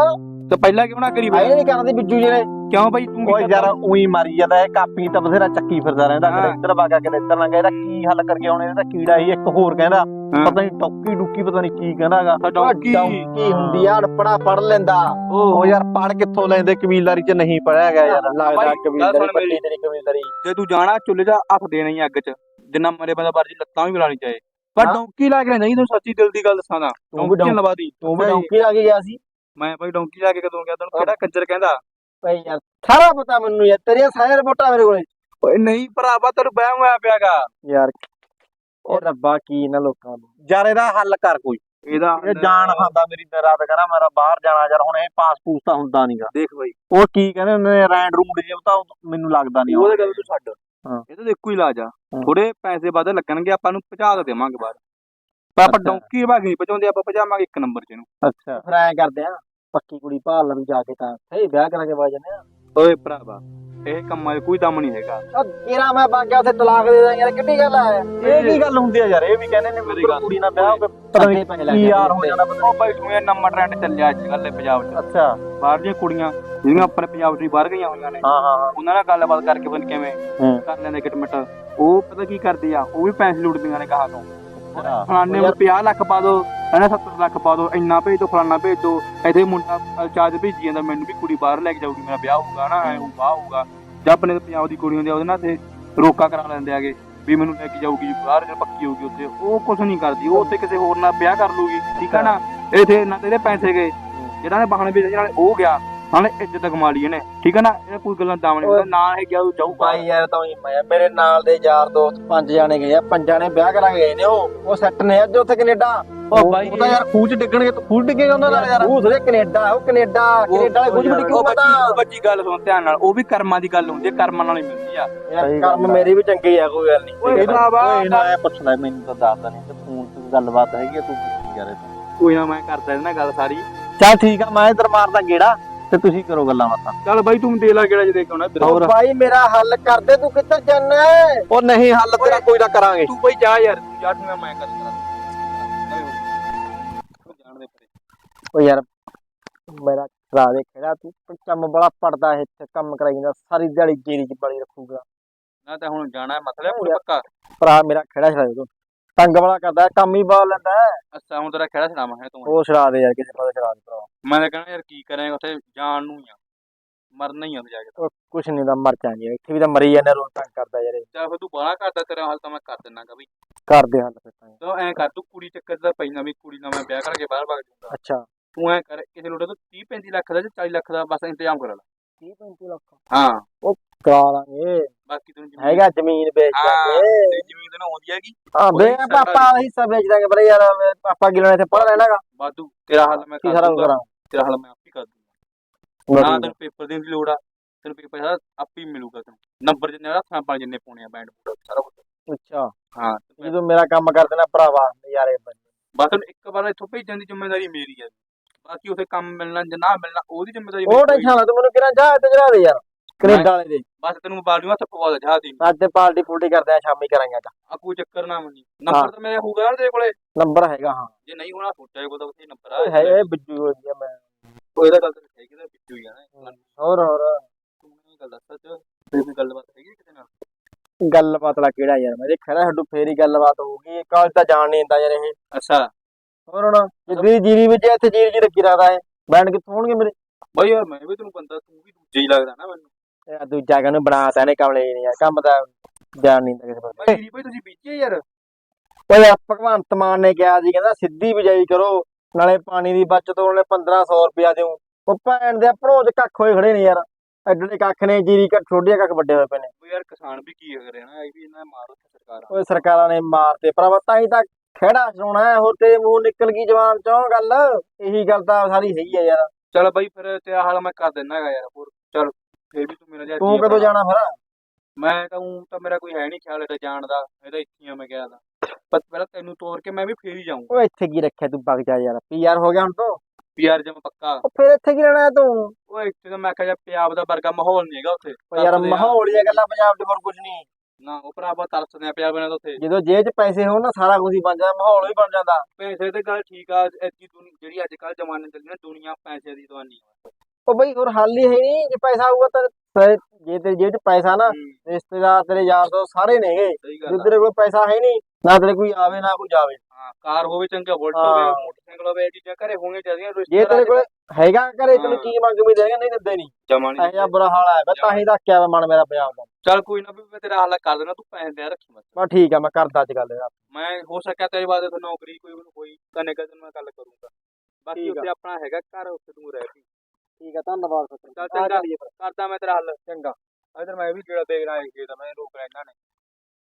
C: ਤੇ ਪਹਿਲਾਂ ਕਿਉਂ ਨਾ ਕਰੀ ਬਈ?
A: ਨਹੀਂ ਕਰਦੀ ਬਿੱਜੂ ਜੀ ਨੇ
C: ਕਿਉਂ ਬਾਈ ਤੂੰ
B: ਓਏ ਯਾਰ ਉਹੀ ਮਾਰੀ ਜਾਂਦਾ ਇਹ ਕਾਪੀ ਤਾਂ ਬਥੇਰਾ ਚੱਕੀ ਫਿਰਦਾ ਰਹਿੰਦਾ
C: ਹਾਂ।
B: ਕਦੇ ਇੱਧਰ ਵਾਗਾ ਕਦੇ ਇੱਧਰ ਲੰਗਾ ਇਹਦਾ ਕੀ ਹੱਲ ਕਰਕੇ ਆਉਣੇ ਇਹਦਾ ਕੀੜਾ ਹੀ ਇੱਕ ਹੋਰ ਕਹਿੰਦਾ
C: ਹਾਂ।
B: ਪਤਾ ਨਹੀਂ ਟੋਕੀ ਡੁੱਕੀ ਪਤਾ ਨਹੀਂ ਕੀ ਕਹਿੰਦਾਗਾ।
C: ਡੌਂਕੀ।
A: ਕੀ ਹੁੰਦੀ ਆ ਅੜਪੜਾ ਪੜ ਲੈਂਦਾ।
B: ਉਹ ਯਾਰ ਪੜ ਕਿੱਥੋਂ ਲੈਂਦੇ ਕਬੀਲਦਾਰੀ ਚ ਨਹੀਂ ਪੜਿਆ ਗਿਆ ਯਾਰ।
A: ਲੱਗਦਾ ਕਬੀਲਦਾਰੀ ਪੱਟੀ ਤੇਰੀ ਕਬੀਲਦਾਰੀ।
C: ਜੇ ਤੂੰ ਜਾਣਾ ਚੁੱਲ੍ਹੇ 'ਚ ਹੱਥ ਦੇਣਾ ਹੀ ਅੱਗ 'ਚ ਜਿੰਨਾ ਮਰੇ ਬੰਦਾ ਮਰਜ਼ੀ ਲੱਤਾਂ ਵੀ ਬੁਲਾਣੀ ਚਾਹੇ। ਪਰ
A: ਹਾਂ।
C: ਡੌਂਕੀ ਲਾ ਕੇ ਨਹੀਂ ਤੂੰ ਸੱਚੀ ਦਿਲ ਦੀ ਗੱਲ ਦੱਸਾਂ ਤਾਂ
A: ਤੂੰ ਵੀ
C: ਡੌਂਕੀ ਲਵਾ ਦੀ।
A: ਤੂੰ ਵੀ ਡੌਂਕੀ ਲਾ ਕੇ ਗਿਆ ਸੀ।
C: ਮੈਂ ਬਾਈ ਡੌਂਕੀ ਲਾ ਕੇ ਕਦੋਂ ਗਿਆ ਤੈਨੂੰ ਕਿਹੜਾ ਕੰਜਰ ਕਹਿੰਦਾ?
A: ਭਾਈ ਯਾਰ ਸਾਰਾ ਪਤਾ ਮੈਨੂੰ ਯਾਰ ਤੇਰੀਆਂ ਸਾਰੀਆਂ ਰਿਪੋਰਟਾਂ ਮੇਰੇ ਕੋਲੇ
C: ਓਏ ਨਹੀਂ ਭਰਾਵਾ ਤੈਨੂੰ ਬਹਿਮ ਹੋਇਆ ਪਿਆਗਾ
A: ਯਾਰ ਉਹ ਰੱਬਾ ਕੀ ਨਾ ਲੋਕਾਂ ਨੂੰ
B: ਯਾਰ ਇਹਦਾ ਹੱਲ ਕਰ ਕੋਈ।
C: ਇਹਦਾ
B: ਇਹ ਜਾਣ ਖਾਂਦਾ ਮੇਰੀ ਤੇ ਰਾਤ ਕਰਾਂ ਮੇਰਾ ਬਾਹਰ ਜਾਣਾ ਯਾਰ ਹੁਣ ਇਹ ਪਾਸ ਪੂਸ ਤਾਂ ਹੁੰਦਾ ਨਹੀਂਗਾ
C: ਦੇਖ ਬਾਈ।
B: ਉਹ ਕੀ ਕਹਿੰਦੇ ਹੁੰਦੇ ਨੇ ਰੈਂਡ ਰੂਡ ਜੇ ਤਾਂ ਉਹ ਮੈਨੂੰ ਲੱਗਦਾ ਨਹੀਂ
C: ਉਹਦੇ ਗੱਲ ਤੂੰ ਛੱਡ।
B: ਹਾਂ।
C: ਇਹਦਾ ਤਾਂ ਇੱਕੋ ਹੀ ਇਲਾਜ ਆ। ਥੋੜੇ ਪੈਸੇ ਵੱਧ ਲੱਗਣਗੇ ਆਪਾਂ ਨੂੰ ਪਹੁੰਚਾ ਦੇਵਾਂਗੇ ਬਾਹਰ। ਆਪਾਂ। ਡੌਂਕੀ ਭਾਗ ਨਹੀਂ ਪਹੁੰਚਾਉਂਦੇ ਆਪਾਂ ਪਹੁੰਚਾਵਾਂਗੇ ਇੱਕ ਨੰਬਰ 'ਚ ਇਹਨੂੰ।
B: ਅੱਛਾ।
A: ਫਿਰ ਐਂ ਕਰਦੇ ਆ ਪੱਕੀ ਕੁੜੀ ਭਾਲ ਨੂੰ ਜਾ ਕੇ ਤਾਂ। ਸਹੀ ਵਿਆਹ ਕਰਾਂਗੇ ਬਾਜ ਜਨੇ
C: ਓਏ ਭਰਾਵਾ ਇਹ ਕੰਮਾਂ 'ਚ ਕੋਈ ਦਮ ਨਹੀਂ ਹੈਗਾ।
A: ਆ ਤੇਰਾ ਮੈਂ ਬਾਗਿਆ ਉੱਥੇ ਤਲਾਕ ਦੇ ਦਾਂ ਯਾਰ ਕਿੱਡੀ ਗੱਲ ਆ।
B: ਇਹ ਕੀ ਗੱਲ ਹੁੰਦੀ ਆ ਯਾਰ ਇਹ ਵੀ ਕਹਿੰਦੇ ਨੇ ਮੇਰੀ ਕੁੜੀ ਨਾਲ ਵਿਆਹ ਹੋ ਕੇ ਪਤਾ ਨਹੀਂ ਕੀ ਯਾਰ ਹੋ ਜਾਣਾ ਪਤਾ
C: ਉਹ ਬਾਈ ਤੂੰ ਇਹ ਨੰਬਰ ਟ੍ਰੈਂਡ ਚੱਲਿਆ ਅੱਜ ਕੱਲ੍ਹ ਪੰਜਾਬ 'ਚ।
B: ਅੱਛਾ।
C: ਬਾਹਰ ਦੀਆਂ ਕੁੜੀਆਂ ਜਿਹੜੀਆਂ ਆਪਣੇ ਪੰਜਾਬ 'ਚ ਹੀ ਬਾਹਰ ਗਈਆਂ ਹੋਈਆਂ ਨੇ
B: ਹਾਂ ਹਾਂ ਹਾਂ।
C: ਉਹਨਾਂ ਨਾਲ ਗੱਲਬਾਤ ਕਰਕੇ ਪਤਾ ਨੀ ਕਿਵੇਂ। ਕਰ ਲੈਂਦੇ ਗਿਟਮਿਟ ਉਹ ਪਤਾ ਕੀ ਕਰਦੀ ਆ ਉਹ ਵੀ ਪੈਸੇ ਲੁੱਟਦੀਆਂ ਨੇ ਕਹਾ ਤੋਂ। ਫਲਾਣੇ ਨੂੰ 50 ਲੱਖ ਪਾ ਦੋ ਇਹਨੇ 70 ਲੱਖ ਪਾ ਦੋ ਇੰਨਾ ਭੇਜ ਦੋ ਫਲਾਣਾ ਭੇਜ। ਦੋ ਇੱਥੇ ਮੁੰਡਾ ਚਾਰਜ ਭੇਜੀ ਜਾਂਦਾ ਮੈਨੂੰ ਵੀ ਕੁੜੀ ਬਾਹਰ ਲੈ ਕੇ ਜਾਊਗੀ ਮੇਰਾ ਵਿਆਹ ਹੋਊਗਾ ਨਾ ਐ ਹੋਊਗਾ ਹੋਊਗਾ। ਜਾਂ ਆਪਣੇ ਪੰਜਾਬ ਦੀ ਕੁੜੀ ਹੁੰਦੀ ਆ ਉਹਦੇ ਨਾਲ ਤੇ ਰੋਕਾ ਕਰਾ ਲੈਂਦੇ ਆਗੇ ਵੀ ਮੈਨੂੰ ਲੈ ਕੇ ਜਾਊਗੀ ਬਾਹਰ ਜੇ ਪੱਕੀ ਹੋਊਗੀ ਉੱਥੇ ਉਹ ਕੁਝ ਨਹੀਂ ਕਰਦੀ ਉਹ ਉੱਥੇ ਕਿਸੇ ਹੋਰ ਨਾਲ ਵਿਆਹ ਕਰ ਲੂਗੀ ਠੀਕ ਆ ਨਾ? ਇੱਥੇ ਨਾ ਤੇ ਇਹਦੇ ਪੈਸੇ ਗਏ ਜਿਹੜਾ ਨੇ ਬਹਾਨੇ ਵੇਚ ਨਾਲੇ ਉਹ ਗਿਆ। ਨਾਲੇ ਇੱਜ਼ਤ ਕਮਾ ਲਈ ਇਹਨੇ ਠੀਕ ਆ ਨਾ? ਇਹ ਕੋਈ ਗੱਲਾਂ ਦਾਮ ਨਹੀਂ ਹੁੰਦਾ, ਨਾ ਇਹ ਗਿਆ ਉਹ ਜਾਊ
A: ਭਾਈ ਯਾਰ ਤਾਂ ਹੀ ਮੈਂ ਮੇਰੇ ਨਾਲ ਦੇ ਯਾਰ ਦੋਸਤ ਪੰਜ ਜਾਣੇ ਗਏ ਆ ਪੰਜਾਂ ਨੇ ਵਿਆਹ ਕਰਾ ਕੇ ਗਏ ਨੇ ਉਹ। ਉਹ ਸੈੱਟ ਨੇ ਅੱਜ ਉੱਥੇ ਕੈਨੇਡਾ।
B: ਉਹ ਬਾਈ। ਉਹ ਤਾਂ ਯਾਰ ਖੂਹ ਚ ਡਿੱਗਣਗੇ ਤੂੰ ਖੂਹ ਡਿੱਗੇਗਾ ਉਹਨਾਂ ਨਾਲ ਯਾਰ
A: ਉਹ ਥੋੜੇ ਕੈਨੇਡਾ ਉਹ ਕੈਨੇਡਾ ਕੈਨੇਡਾ ਵਾਲੇ ਕੁਝ ਵੀ
C: ਉਹ
A: ਪਤਾ
C: ਬੱਚੀ ਗੱਲ ਸੁਣ ਧਿਆਨ ਨਾਲ ਉਹ ਵੀ ਕਰਮਾਂ ਦੀ ਗੱਲ ਹੁੰਦੀ ਹੈ ਕਰਮਾਂ ਨਾਲ ਹੀ ਮਿਲਦੀ ਆ।
A: ਯਾਰ
B: ਸਹੀ
A: ਕਰਮ
B: ਆ।
A: ਮੇਰੇ ਵੀ ਚੰਗੇ ਆ ਕੋਈ ਗੱਲ ਨਹੀਂ।
C: ਓਏ ਭਰਾਵਾ
B: ਓਏ ਨਾ ਇਹ ਪੁੱਛਣਾ ਮੈਨੂੰ ਤਾਂ ਦੱਸਦਾ ਨਹੀਂ ਤੇ ਫੋਨ ਤੇ ਗੱਲਬਾਤ ਹੈਗੀ ਆ ਤੂੰ ਯਾਰ ਇਹ ਤੋਂ
C: ਕੋਈ ਨਾ ਮੈਂ ਕਰਦਾ ਇਹਦੇ ਨਾਲ ਗੱਲ ਸਾਰੀ।
B: ਚੱਲ ਠੀਕ ਆ ਮੈਂ ਇਧਰ ਮਾਰਦਾ ਗੇੜਾ। ਤੇ ਤੁਸੀਂ ਕਰੋ ਗੱਲਾਂ ਬਾਤਾਂ।
C: ਚੱਲ ਬਾਈ ਤੂੰ ਦੇ ਲਾ ਕਿਹੜਾ ਜਿਹਦੇ ਕੋਣਾ
A: ਉਹ ਭਾਈ ਮੇਰਾ ਹੱਲ ਕਰ ਦੇ ਤੂੰ ਕਿੱਧਰ ਜਾਣਾ
B: ਉਹ ਨਹੀਂ ਹੱਲ ਤੇਰਾ ਕੋਈ ਨਾ ਕਰਾਂਗੇ।
C: ਤੂੰ ਬਾਈ ਜਾ ਯਾਰ ਤੂੰ ਜਾ ਤੂੰ ਮੈਂ ਗੱਲ ਕਰਾਂ। ਜਾਣ ਦੇ ਪਰੇ
A: ਉਹ ਯਾਰ ਮੇਰਾ ਖਰਾ ਦੇ ਖੜਾ ਤੂੰ ਕੰਮ ਬੜਾ ਪੜਦਾ ਇੱਥੇ ਕੰਮ ਕਰਾਈ ਜਾਂਦਾ ਸਾਰੀ ਦਿਹਾੜੀ ਜੇਰੀ ਚ ਬੜੀ ਰੱਖੂਗਾ।
C: ਨਾ ਤਾਂ ਹੁਣ ਜਾਣਾ ਮਤਲਬ ਪੂਰਾ ਪੱਕਾ?
A: ਭਰਾ ਮੇਰਾ ਖੜਾ ਛੜਾ ਦੇ ਤੂੰ ਤੰਗ ਬੜਾ ਕਰਦਾ ਹੈ, ਕੰਮ ਹੀ ਬਾਲ ਲੈਂਦਾ ਹੈ।
C: ਅੱਛਾ ਹੁਣ ਤੇਰਾ ਖੜਾ ਛਡਾਵਾਂ ਹੈ ਤੂੰ?
A: ਉਹ ਛੜਾ ਦੇ ਯਾਰ ਕਿਸੇ ਪਾਸੇ ਛੜਾ ਦੇ ਭਰਾ।
C: ਮੈਂ ਤਾਂ ਕਹਿਣਾ ਯਾਰ ਕੀ ਕਰੇਂਗਾ ਉੱਥੇ ਜਾਣ ਨੂੰ ਹੀ ਆ। ਮਰਨਾ ਹੀ ਆ ਉੱਥੇ ਜਾ ਕੇ
A: ਉਹ ਕੁਛ ਨਹੀਂ ਦਾ ਮਰ ਜਾਣਗੇ ਇੱਥੇ ਵੀ ਤਾਂ ਮਰੀ ਜਾਂਦੇ ਰੋਜ਼ ਤੰਗ ਕਰਦਾ ਯਾਰ ਇਹ।
C: ਚੱਲ ਫਿਰ ਤੂੰ ਬਾਹਲਾ ਕਰਦਾ ਤੇਰਾ ਹਾਲ ਤਾਂ ਮੈਂ ਕਰ ਦਿੰਨਾਗਾ ਬਈ।
A: ਕਰਦੇ ਹੱਲ ਫਿਰ ਤਾਂ।
C: ਤੂੰ ਐਂ ਕਰ ਤੂੰ ਕੁੜੀ ਚੱਕਰ ਦਾ ਪੈਣਾ ਵੀ ਕੁੜੀ ਨਾਲ ਮੈਂ ਵਿਆਹ ਕਰਕੇ ਬਾਹਰ ਭੱਜ ਜਾਊਂਗਾ।
A: ਅੱਛਾ।
C: ਤੂੰ ਐਂ ਕਰ ਕਿਸੇ ਲੋਟੇ ਤੋਂ 30 35 ਲੱਖ ਦਾ ਜਾਂ 40 ਲੱਖ ਦਾ ਬਸ ਇੰਤਜ਼ਾਮ ਕਰ ਲੈ।
A: 30 35 ਲੱਖ?
C: ਹਾਂ।
A: ਕਰਾ ਲਾਂਗੇ।
C: ਬਾਕੀ ਤੈਨੂੰ ਜ਼ਮੀਨ
A: ਹੈਗਾ ਜ਼ਮੀਨ ਵੇਚ
C: ਹਾਂ
A: ਦਾਂਗੇ
C: ਤੇਰੀ ਜ਼ਮੀਨ ਤੈਨੂੰ ਆਉਂਦੀ ਹੈਗੀ।
A: ਹਾਂ
C: ਉਹਦਾ
A: ਬੇ
C: ਹਿੱਸਾ
A: ਪਾਪਾ ਦਾ ਹਿੱਸਾ ਵੇਚ ਦਾਂਗੇ ਪਰ ਯਾਰ ਮੇਰੇ ਪਾਪਾ ਗਿਲਣੇ ਤੇ ਪੜ ਲੈਣਾਗਾ
C: ਵਾਧੂ ਤੇਰਾ ਹੱਲ ਮੈਂ
A: ਕੀ
C: ਕਰ
A: ਸਾਰਾ
C: ਦੂੰਗਾ।
A: ਕਰਾਂ?
C: ਤੇਰਾ ਹੱਲ ਮੈਂ ਆਪ ਹੀ ਕਰ ਦੂੰਗਾ। ਨਾ ਤੈਨੂੰ ਪੇਪਰ ਦੇਣ ਦੀ ਲੋੜ ਆ ਤੈਨੂੰ ਪੇਪਰ ਸਾਰਾ ਆਪ ਹੀ ਮਿਲੂਗਾ ਤੈਨੂੰ। ਨੰਬਰ ਜਿੰਨੇ ਹੱਥਾਂ ਪਾ ਜਿੰਨੇ ਪਾਉਣੇ ਆ ਬੈਂਡ ਬੂਟ ਸਾਰਾ ਕੁਝ
A: ਅੱਛਾ।
C: ਹਾਂ
A: ਜਦੋਂ ਮੇਰਾ ਕੰਮ ਕਰ ਦੇਣਾ ਭਰਾਵਾ ਨਜ਼ਾਰੇ ਬਣ
C: ਬਸ ਤੈਨੂੰ ਇੱਕ ਵਾਰ ਇੱਥੋਂ ਭੇਜਣ ਦੀ ਜ਼ਿੰਮੇਵਾਰੀ ਮੇਰੀ ਹੈ ਬਾਕੀ ਉਥੇ ਕੰਮ ਮਿਲਣਾ ਜਾਂ ਨਾ ਮਿਲਣਾ ਉਹਦੀ ਜ਼ਿੰਮੇਵਾਰੀ
A: ਉਹ
C: ਮੇਰੀ
A: ਟੈਨਸ਼ਨ ਨਾ ਤੂੰ ਮੈਨੂੰ ਕਿਹੜਾ ਜਾ ਤੇ ਜਰਾ ਦੇ ਯਾਰ। ਕੈਨੇਡਾ ਵਾਲੇ ਦੇ।
C: ਬਸ ਤੈਨੂੰ ਬਾਲੂ ਹੱਥ ਪਵਾ ਦੇ ਜਹਾਜ਼ ਦੀ।
A: ਅੱਜ ਤੇ ਪਾਰਟੀ ਪੂਰਟੀ ਕਰਦੇ ਆ ਸ਼ਾਮੀ ਕਰਾਂਗੇ ਅੱਜ।
C: ਆ ਕੋਈ ਚੱਕਰ ਨਾ ਮੰਨੀ। ਨੰਬਰ ਤਾਂ ਮੇਰੇ ਹੋਊਗਾ ਨਾ ਤੇਰੇ ਕੋਲੇ?
A: ਨੰਬਰ ਹੈਗਾ ਹਾਂ।
C: ਜੇ ਨਹੀਂ ਹੋਣਾ ਸੋਚਿਆ ਕੋਈ ਤਾਂ ਉੱਥੇ ਨੰਬਰ ਆ।
A: ਹੈ ਇਹ ਬਿੱਜੂ ਹੋ ਗਿਆ ਮੈਂ।
C: ਉਹ ਇਹਦਾ ਗੱਲ ਤਾਂ ਹੈਗੀ ਤਾਂ ਵਿੱਚੋਂ ਹੀ ਆ ਨਾ।
A: ਹੋਰ ਹੋਰ।
C: ਤੂੰ ਮੈਨੂੰ ਗੱਲ ਦੱਸ ਸੱਚ? ਤੇ ਕੋਈ ਗੱਲਬਾਤ ਹੈਗੀ ਕਿਤੇ ਨਾਲ?
A: ਗੱਲਬਾਤ ਲਾ ਕਿਹੜਾ ਯਾਰ ਮੈਂ ਦੇਖਿਆ ਸਾਡੂ ਫੇਰ ਹੀ ਗੱਲਬਾਤ ਹੋਊਗੀ ਕਾਲ ਤਾਂ ਜਾਣ ਨਹੀਂ ਦਿੰਦਾ ਯਾਰ ਇਹ।
C: ਅੱਛਾ।
A: ਹੋਰ ਹੁਣ ਜਿੱਦੀ ਜੀਰੀ ਵਿੱਚ ਇੱਥੇ ਜੀਰੀ ਜੀ ਰੱਖੀ ਰੱਖਦਾ ਹੈ ਬੈਂਡ ਕਿੱਥੋਂ ਹੋਣਗੇ ਮੇਰੇ?
C: ਬਾਈ ਯਾਰ ਮੈਂ ਵੀ ਤੈਨੂੰ ਬੰਦਾ ਤੂੰ ਵੀ ਦੂਜੇ ਹੀ ਲੱਗਦਾ ਨਾ ਮੈਨੂੰ।
A: ਇਹ ਦੂਜਾ ਕਹਿੰਦਾ ਬਣਾਤਾ ਇਹਨੇ ਕਮਲੇ ਨਹੀਂ ਯਾਰ ਕੰਮ ਤਾਂ ਜਾਣ ਨਹੀਂ ਕਿਸੇ ਪਾਸੇ
C: ਭਾਈ ਤੁਸੀਂ ਬੀਜੇ ਯਾਰ?
A: ਓਏ ਭਗਵੰਤ ਮਾਨ ਨੇ ਕਿਹਾ ਸੀ ਕਹਿੰਦਾ ਸਿੱਧੀ ਬਿਜਾਈ ਕਰੋ ਨਾਲੇ ਪਾਣੀ ਦੀ ਬਚਤ ਉਹਨੇ 1500 ਰੁਪਇਆ ਦਿਓ। ਉਹ ਭੈਣ ਦੇ ਭਰੋਜ ਕੱਖ ਹੋਏ ਖੜੇ ਨੇ ਯਾਰ ਐਡੇ ਕੱਖ ਨੇ ਜੀਰੀ ਕੱਖ ਛੋਟੀਆਂ ਕੱਖ ਵੱਡੇ ਹੋਏ ਪਏ ਨੇ।
C: ਉਹ ਯਾਰ ਕਿਸਾਨ ਵੀ ਕੀ ਕਰੇ ਨਾ ਇਹ ਵੀ ਇਹਨਾਂ ਮਾਰੋ ਤੇ ਸਰਕਾਰਾਂ
A: ਓਏ ਸਰਕਾਰਾਂ ਨੇ ਮਾਰਤੇ ਭਰਾਵਾ ਤਾਂ ਹੀ ਤਾਂ ਖੇੜਾ ਸੁਣਾ ਹੈ ਹੋਰ ਤੇ ਮੂੰਹ ਨਿਕਲ ਗਈ ਜਵਾਨ ਚੋਂ ਗੱਲ। ਇਹੀ ਗੱਲ ਤਾਂ ਸਾਰੀ ਆ ਯਾਰ।
C: ਚਲ ਬਾਈ ਫਿਰ ਤੇਰਾ ਹਾਲ ਮੈਂ ਕਰ ਦਿੰਦਾ ਹੈਗਾ ਯਾਰ ਹੋਰ ਚਲ। ਫੇਰ ਵੀ ਤੂੰ ਮੇਰਾ ਜਿਹਾ
A: ਤੂੰ ਕਦੋਂ। ਜਾਣਾ ਫਿਰ?
C: ਮੈਂ ਤਾਂ ਤਾਂ ਮੇਰਾ ਕੋਈ ਹੈ ਨਹੀਂ ਖਿਆਲ ਇਹਦਾ ਜਾਣ ਦਾ ਇਹਦਾ ਇੱਥੇ ਹੀ ਆ ਮੈਂ ਗਿਆ ਦਾ ਪਰ ਪਹਿਲਾਂ ਤੈਨੂੰ ਤੋਰ ਕੇ ਮੈਂ ਵੀ ਫੇਰ ਹੀ ਜਾਊਂਗਾ।
A: ਓਏ ਇੱਥੇ ਕੀ ਰੱਖਿਆ ਤੂੰ ਵਗ ਜਾ ਯਾਰ ਪੀਆਰ ਹੋ ਗਿਆ ਹੁਣ ਤੋਂ?
C: ਪੀਆਰ ਜਮ ਪੱਕਾ।
A: ਉਹ ਫਿਰ ਇੱਥੇ ਕੀ ਰਹਿਣਾ ਹੈ ਤੂੰ?
C: ਉਹ ਇੱਥੇ ਤਾਂ ਮੈਂ ਕਿਹਾ ਯਾਰ ਪੰਜਾਬ ਦਾ ਵਰਗਾ ਮਾਹੌਲ ਨਹੀਂ ਹੈਗਾ ਉੱਥੇ।
A: ਓ ਯਾਰ
C: ਆ।
A: ਮਾਹੌਲ ਦੀਆਂ ਗੱਲਾਂ ਪੰਜਾਬ 'ਚ ਹੋਰ ਕੁਝ ਨਹੀਂ
C: ਨਾ ਉਹ ਭਰਾਵਾ ਤਰਸਦੇ ਆ ਪੰਜਾਬ ਨਾਲ ਤਾਂ ਉੱਥੇ।
A: ਜਦੋਂ ਜੇਬ 'ਚ ਪੈਸੇ ਹੋਣ ਨਾ ਸਾਰਾ ਕੁਝ ਹੀ ਬਣ ਜਾਂਦਾ ਮਾਹੌਲ ਵੀ ਬਣ ਜਾਂਦਾ।
C: ਪੈਸੇ ਤੇ ਗੱਲ ਠੀਕ ਆ ਐਤੀ ਜਿਹੜੀ ਅੱਜ ਕੱਲ ਜ਼ਮਾਨੇ ਚੱਲੀ ਨਾ ਦੁਨੀਆ ਪੈਸੇ ਦੀ ਦਵਾਨੀ
A: ਉਹ ਬਈ ਹੋਰ ਹੱਲ ਹੀ ਹੈ ਨਹੀਂ ਜੇ ਪੈਸਾ ਆਊਗਾ ਤਾਂ ਫਿਰ ਜੇ ਤੇਰੀ ਜੇਬ 'ਚ ਪੈਸਾ ਨਾ ਰਿਸ਼ਤੇਦਾਰ ਤੇਰੇ ਯਾਰ ਦੋਸਤ ਸਾਰੇ ਨੇਗੇ ਜੇ ਤੇਰੇ ਕੋਲ ਪੈਸਾ ਹੈ ਨਹੀਂ ਨਾ ਤੇਰੇ ਕੋਈ ਆਵੇ ਨਾ ਕੋਈ ਜਾਵੇ।
C: ਕਾਰ ਹੋਵੇ ਚੰਗਾ ਬੁਲਟ। ਹੋਵੇ ਮੋਟਰਸਾਈਕਲ ਹੋਵੇ ਇਹ ਚੀਜ਼ਾਂ ਘਰੇ ਹੋਣੀਆਂ ਚਾਹੀਦੀਆਂ
A: ਜੇ ਤੇਰੇ ਕੋਲ ਹੈਗਾ ਘਰੇ ਤੈਨੂੰ। ਚੀਜ਼ ਮੰਗ ਵੀ ਦੇਗਾ ਨਹੀਂ ਦਿੰਦੇ ਨਹੀਂ।
C: ਜਮਾ
A: ਇਹੋ ਜਿਹਾ ਬੁਰਾ ਹਾਲ ਹੈ ਤਾਂ ਹੀ ਰੱਖਿਆ ਵਾ ਮਨ ਮੇਰਾ ਪੰਜਾਬ ਦਾ।
C: ਚੱਲ ਕੋਈ ਨਾ ਵੀ ਮੈਂ ਤੇਰਾ ਹੱਲ ਕਰ ਦੇਣਾ ਤੂੰ ਪੈਸੇ ਦੇ ਰੱਖੀ ਬਸ
A: ਬਸ ਠੀਕ ਆ ਮੈਂ ਕਰਦਾ ਅੱਜ ਗੱਲ ਯਾਰ
C: ਮੈਂ ਹੋ ਸਕਿਆ ਤੇਰੇ ਬਾਅਦ ਤੇ ਨੌਕਰੀ ਕੋਈ ਮੈਨੂੰ ਤਾਂ ਨਿਕਲ ਤੈਨੂੰ ਮੈਂ ਗੱਲ ਕਰੂੰਗਾ। ਬਾਕੀ। ਉੱਥੇ ਆਪਣਾ ਹੈਗਾ ਘਰ ਉੱਥੇ ਤੂੰ ਰਹਿ ਪਈ
A: ਠੀਕ ਆ ਧੰਨਵਾਦ
C: ਚੱਲ ਚੰਗਾ। ਕਰਦਾ ਮੈਂ ਤੇਰਾ ਹੱਲ।
A: ਚੰਗਾ।
C: ਇਧਰ ਮੈਂ ਵੀ ਜਿਹੜਾ ਦੇਖ ਰਿਹਾ ਇਹ ਤਾਂ ਮੈਂ ਰੋਕ ਰਿਹਾ ਇਹਨਾਂ ਨੇ।